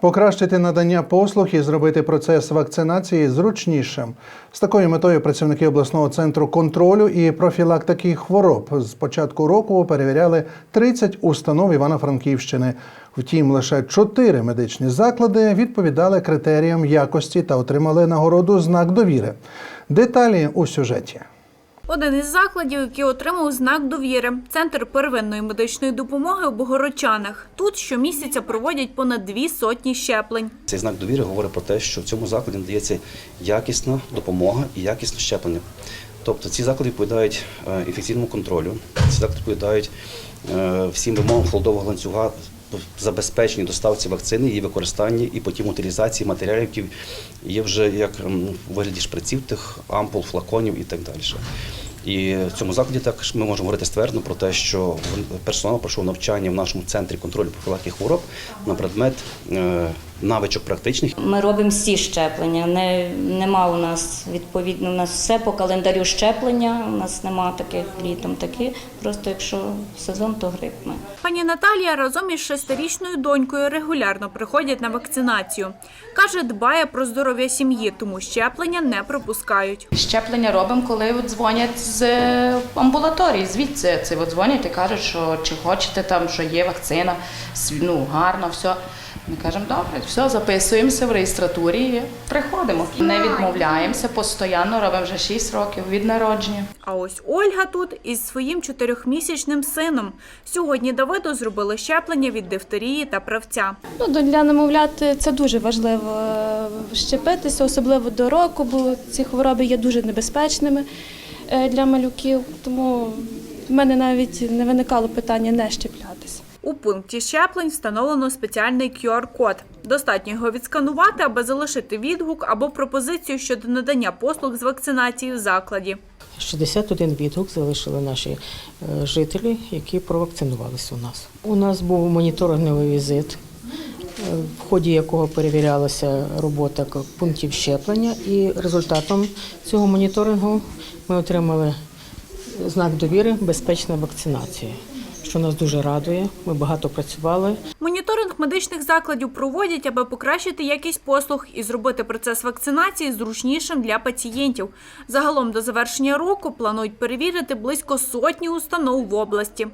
Покращити надання послуг і зробити процес вакцинації зручнішим. З такою метою працівники обласного центру контролю і профілактики хвороб з початку року перевіряли 30 установ Івано-Франківщини. Втім, лише 4 медичні заклади відповідали критеріям якості та отримали нагороду знак довіри. Деталі у сюжеті. Один із закладів, який отримав знак довіри центр первинної медичної допомоги у Богородчанах. Тут щомісяця проводять понад дві сотні щеплень. Цей знак довіри говорить про те, що в цьому закладі надається якісна допомога і якісне щеплення. Тобто ці заклади відповідають е, інфекційному контролю, ці заклади відповідають е, всім вимогам холодового ланцюга забезпеченні доставці вакцини, її використанні і потім утилізації матеріалів, які є вже як у вигляді шприців, тих ампул, флаконів і так далі. І в цьому закладі також ми можемо говорити ствердно про те, що персонал пройшов навчання в нашому центрі контролю профілактики хвороб на предмет е, навичок практичних Ми робимо всі щеплення. Не, нема у нас відповідно, у нас все по календарю щеплення. У нас нема таких літом такі. Просто якщо сезон, то грип ми. Пані Наталія разом із шестирічною донькою регулярно приходять на вакцинацію. Каже, дбає про здоров'я сім'ї, тому щеплення не пропускають. Щеплення робимо, коли от дзвонять з е, амбулаторії. Звідси це от дзвонять і кажуть, що чи хочете там, що є вакцина, ну гарно, все. Ми кажемо, добре, все, записуємося в реєстратурі і приходимо. Не відмовляємося, постійно робимо вже 6 років від народження. А ось Ольга тут із своїм чотирьохмісячним сином. Сьогодні Давиду зробили щеплення від дифтерії та правця. Ну, до- для немовлят це дуже важливо е, щепитися, особливо до року, бо ці хвороби є дуже небезпечними е, для малюків. Тому в мене навіть не виникало питання не щеплятися. У пункті щеплень встановлено спеціальний QR-код. Достатньо його відсканувати, аби залишити відгук або пропозицію щодо надання послуг з вакцинації в закладі. 61 відгук залишили наші е, жителі, які провакцинувалися у нас. У нас був моніторинговий візит, е, в ході якого перевірялася робота пунктів щеплення, і результатом цього моніторингу ми отримали знак довіри безпечна вакцинація, що нас дуже радує. Ми багато працювали. Моніторинг медичних закладів проводять, аби покращити якість послуг і зробити процес вакцинації зручнішим для пацієнтів. Загалом до завершення року планують перевірити близько сотні установ в області.